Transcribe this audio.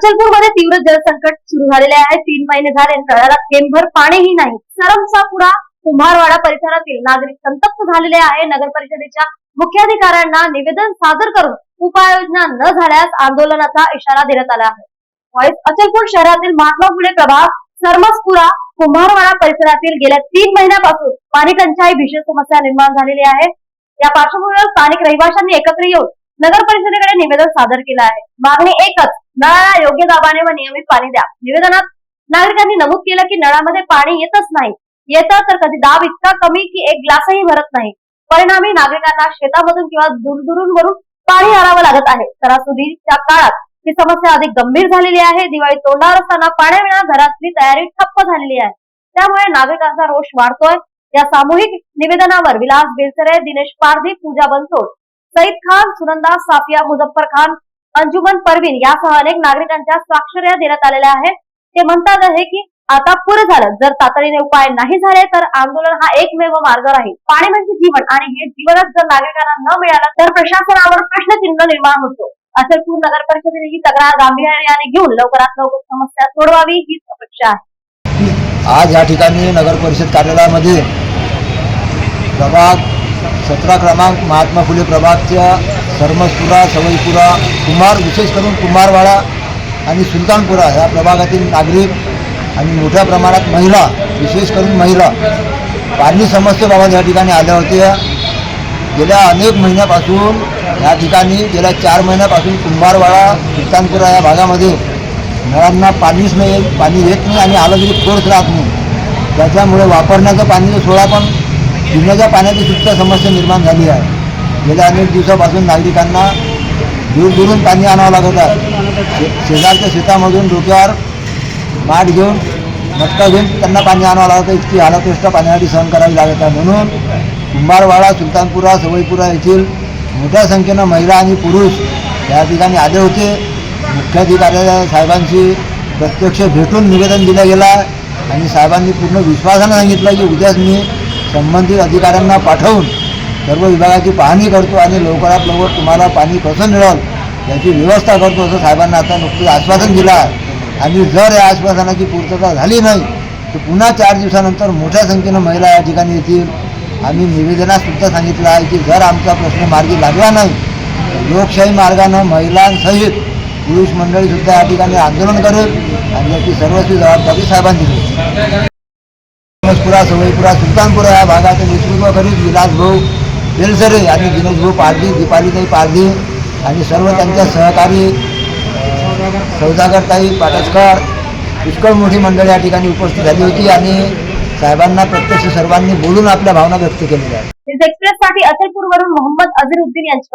अचलपूरमध्ये तीव्र जलसंकट सुरू झालेले आहे. तीन महिने झाले नळाला थेंबभर पाणीही नाही. सरमसापुरा कुंभारवाडा परिसरातील नागरिक संतप्त झालेले आहे. नगर परिषदेच्या मुख्याधिकाऱ्यांना निवेदन सादर करून उपाययोजना न झाल्यास आंदोलनाचा इशारा देण्यात आला आहे. अचलपूर शहरातील महात्मा फुले प्रभाग सरमसपुरा कुंभारवाडा परिसरातील गेल्या तीन महिन्यापासून पाणी टंचाई भीषण समस्या निर्माण झालेली आहे. या पार्श्वभूमीवर स्थानिक रहिवाशांनी एकत्र येऊन नगर परिषदेकडे निवेदन सादर केलं आहे. मागणी एकच नळाला योग्य दाबाने व नियमित पाणी द्या. निवेदनात नागरिकांनी नमूद केलं की नळामध्ये पाणी येतच नाही. येतं तर कधी दाब इतका कमी की एक ग्लासही भरत नाही. परिणामी नागरिकांना शेतामधून किंवा दूरदूरून पाणी आणावं लागत आहे. सणासुदीच्या काळात ही समस्या अधिक गंभीर झालेली आहे. दिवाळी तोंडावर असताना पाण्याविना घरातली तयारी ठप्प झालेली आहे. त्यामुळे नागरिकांचा रोष वाढतोय. या सामूहिक निवेदनावर विलास बेलसरे दिनेश पारधी पूजा बनसोड सईद खान सुनंदा साफिया मुझफ्फर खान अंजुमन परवीन यासह अनेक नागरिकांच्या स्वाक्षऱ्या देण्यात आलेल्या आहेत. ते म्हणतात आहे की आता पुरं झालं. जर तातडीने उपाय नाही झाले तर आंदोलन हा एकमेव मार्ग राहील. पाणी म्हणजे जीवन आणि हे जीवनच जर नागरिकांना न मिळालं तर प्रशासनावर प्रश्नचिन्ह निर्माण होतो. अचलपूर नगर परिषदेने ही तक्रार गांभीर्याने घेऊन लवकरात लवकर समस्या सोडवावी हीच अपेक्षा आहे. आज या ठिकाणी नगर परिषद कार्यालयामध्ये प्रभाग सतरा क्रमांक महात्मा फुले प्रभागच्या धर्मसपुरा सवईपुरा कुमार विशेष करून कुमारवाडा आणि सुलतानपुरा ह्या प्रभागातील नागरिक आणि मोठ्या प्रमाणात महिला विशेष करून महिला पाणी समस्येबाबत या ठिकाणी आल्या होत्या. गेल्या अनेक महिन्यापासून या ठिकाणी गेल्या चार महिन्यापासून कुंभारवाडा सुलतानपुरा या भागामध्ये नळांना पाणीच नाही पाणी येत नाही आणि आलं तरी फोर्स राहत नाही त्याच्यामुळे वापरण्याचं पाणी तर सोडा पण पिण्याच्या पाण्याची सुद्धा समस्या निर्माण झाली आहे. गेल्या अनेक दिवसापासून नागरिकांना दूर दुरून पाणी आणावं लागत आहे. शे शेजारच्या शेतामधून डोक्यावर माठ घेऊन मटका घेऊन त्यांना पाणी आणावं लागतं इतकी हालअपेष्टा पाण्यासाठी सहन करावी लागत आहे. म्हणून कुंभारवाडा सुलतानपुरा सवईपुरा येथील मोठ्या संख्येनं महिला आणि पुरुष या ठिकाणी आले होते. मुख्याधिकारी साहेबांशी प्रत्यक्ष भेटून निवेदन दिलं गेलं आणि साहेबांनी पूर्ण विश्वासानं सांगितलं की उद्याच मी संबंधित अधिकाऱ्यांना पाठवून सर्व विभागाची पाहणी करतो आणि लवकरात लवकर तुम्हाला पाणी कसं मिळेल याची व्यवस्था करतो असं साहेबांना आता नुकतंच आश्वासन दिलं आहे. आणि जर या आश्वासनाची पूर्तता झाली नाही तर पुन्हा चार दिवसानंतर मोठ्या संख्येनं महिला या ठिकाणी येतील. आम्ही निवेदनातसुद्धा सांगितलं आहे की जर आमचा प्रश्न मार्गी लागला नाही लोकशाही मार्गानं महिलांसहित पुरुष मंडळीसुद्धा या ठिकाणी आंदोलन करेल आणि याची सर्वस्वी जबाबदारी साहेबांनी दिली. सवईपुरा सुलतानपुरा या भागाचं नेतृत्व करीत विलास भाऊ बेलसरे आणि दिनेश भाऊ पारधी दीपालीताई पारधी आणि सर्व त्यांच्या सहकारी सौदागरताई पाटसकर पुष्कळ मोठी मंडळ या ठिकाणी उपस्थित झाली होती आणि साहेबांना प्रत्यक्ष सर्वांनी बोलून आपल्या भावना व्यक्त केलेल्या आहेत. एक्सप्रेस साठी अचलपूर वरून मोहम्मद अझरुद्दीन यांची.